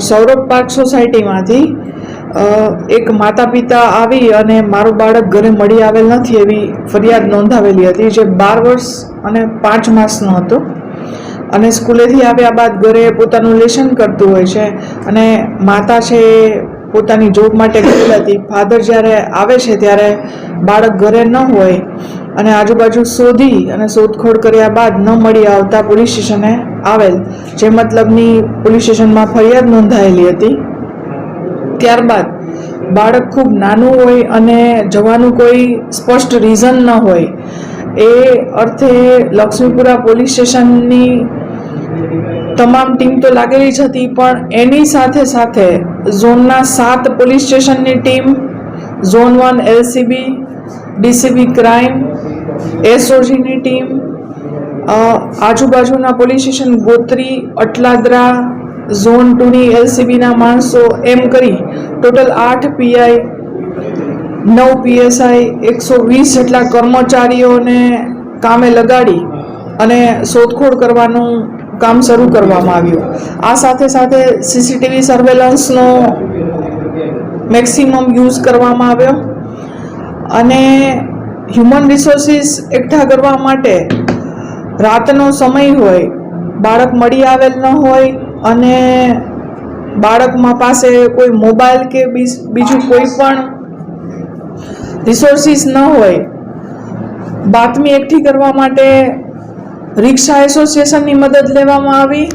Saurabh park સોસાયટીમાંથી એક માતા પિતા આવી અને મારું બાળક ઘરે મળી આવેલ નથી એવી ફરિયાદ નોંધાવેલી હતી જે બાર વર્ષ અને પાંચ માસનો હતો. અને સ્કૂલેથી આવ્યા બાદ ઘરે પોતાનું લેશન કરતું હોય છે અને માતા છે એ પોતાની જોબ માટે ગયેલ હતી. ફાધર જ્યારે આવે છે ત્યારે બાળક ઘરે ન હોય અને આજુબાજુ શોધી અને શોધખોળ કર્યા બાદ ન મળી આવતા પોલીસ સ્ટેશને આવેલ, જે મતલબની પોલીસ સ્ટેશનમાં ફરિયાદ નોંધાયેલી હતી. ત્યારબાદ, બાળક ખૂબ નાનું હોય અને જવાનું કોઈ સ્પષ્ટ રીઝન ન હોય, એ અર્થે લક્ષ્મીપુરા પોલીસ સ્ટેશનની તમામ ટીમ તો લાગેલી જ હતી, પણ એની સાથે સાથે ઝોનના સાત પોલીસ સ્ટેશનની team, zone one LCB, DCB crime એસઓજીની team આજુબાજુના police station Gotri, Atladara, zone ટુની એલસીબીના માણસો એમ કરી ટોટલ આઠ પીઆઈ, નવ પીએસઆઈ, એકસો વીસ જેટલા કર્મચારીઓને કામે લગાડી અને શોધખોળ કરવાનું કામ શરૂ કરવામાં આવ્યું. આ સાથે સાથે સીસીટીવી સર્વેલન્સનો મેક્સિમમ યુઝ કરવામાં આવ્યો. અને હ્યુમન રિસોર્સિસ એકઠા કરવા માટે રાતનો સમય હોય, બાળક મળી આવેલ ન હોય અને બાળકમાં પાસે કોઈ મોબાઈલ કે બીજું કોઈ પણ રિસોર્સિસ ન હોય, બાતમી એકઠી કરવા માટે રિક્ષા એસોસિએશનની મદદ લેવામાં આવી.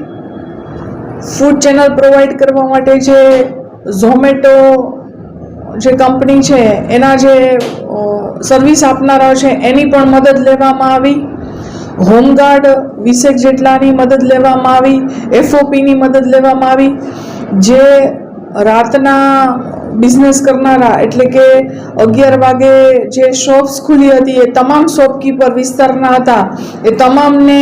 ફૂડ ચેનલ પ્રોવાઈડ કરવા માટે જે ઝોમેટો જે કંપની છે, એના જે સર્વિસ આપનારા છે, એની પણ મદદ લેવામાં આવી. હોમગાર્ડ વીસેક જેટલાની મદદ લેવામાં આવી એફઓપીની મદદ લેવામાં આવી. જે રાતના બિઝનેસ કરનારા, એટલે કે અગિયાર વાગે જે શોપ્સ ખુલી હતી, એ તમામ શોપકીપર વિસ્તારના હતા. એ તમામને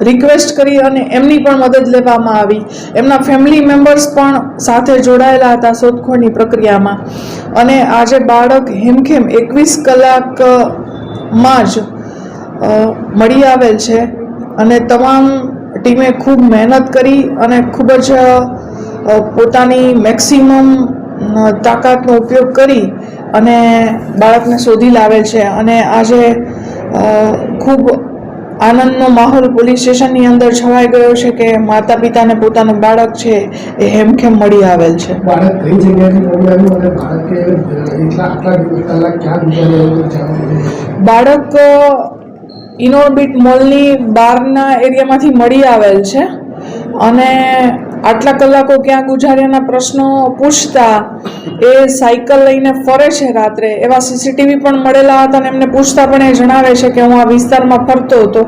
રિક્વેસ્ટ કરી અને એમની પણ મદદ લેવામાં આવી. એમના ફેમિલી મેમ્બર્સ પણ સાથે જોડાયેલા હતા શોધખોળની પ્રક્રિયામાં. અને આજે બાળક હેમખેમ એકવીસ કલાકમાં જ મળી આવેલ છે. અને તમામ ટીમે ખૂબ મહેનત કરી અને ખૂબ જ પોતાની મેક્સિમમ તાકાતનો ઉપયોગ કરી અને બાળકને શોધી લાવેલ છે. અને આજે ખૂબ આનંદનો માહોલ પોલીસ સ્ટેશનની અંદર છવાઈ ગયો છે કે માતા પિતાને પોતાનું બાળક છે એ હેમખેમ મળી આવેલ છે. બાળક કઈ જગ્યાથી મળી આવ્યું અને બાળકે એટલા આટલા કલાક ક્યાં બાળક ઇનોર્બિટ મોલની બહારના એરિયામાંથી મળી આવેલ છે અને આટલા કલાકો ક્યાં ગુજાર્યાના પ્રશ્નો પૂછતા, એ સાયકલ લઈને ફરે છે રાત્રે. એવા સીસીટીવી પણ મળેલા હતા અને એમને પૂછતા પણ એ જણાવે છે કે હું આ વિસ્તારમાં ફરતો હતો.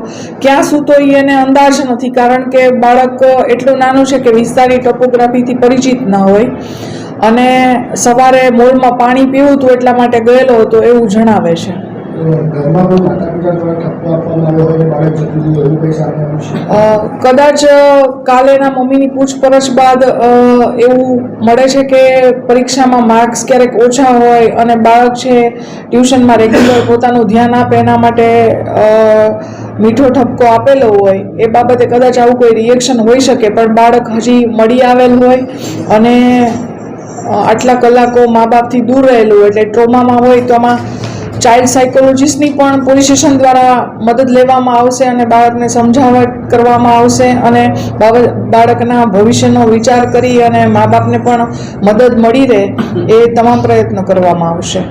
ક્યાં સૂતો એ એને અંદાજ નથી, કારણ કે બાળક એટલું નાનું છે કે વિસ્તારની ટોપોગ્રાફીથી પરિચિત ન હોય. અને સવારે મોલમાં પાણી પીવું હતું એટલા માટે ગયેલો હતો એવું જણાવે છે. કદાચ કાલે એના મમ્મીની પૂછપરછ બાદ એવું મળે છે કે પરીક્ષામાં માર્ક્સ ક્યારેક ઓછા હોય અને બાળક છે, ટ્યુશનમાં રેગ્યુલર પોતાનું ધ્યાન આપે, એના માટે મીઠો ઠપકો આપેલો હોય, એ બાબતે કદાચ આવું કોઈ રિએક્શન હોઈ શકે, પણ બાળક હજી મળી આવેલ હોય અને આટલા કલાકો મા બાપથી દૂર રહેલું હોય, એટલે ટ્રોમામાં હોય તો આમાં ચાઇલ્ડ સાયકોલોજીસ્ટની પણ પોલીસ સ્ટેશન દ્વારા મદદ લેવામાં આવશે અને બાળકને સમજાવટ કરવામાં આવશે અને બાળકના ભવિષ્યનો વિચાર કરી અને મા બાપને પણ મદદ મળી રહે એ તમામ પ્રયત્નો કરવામાં આવશે.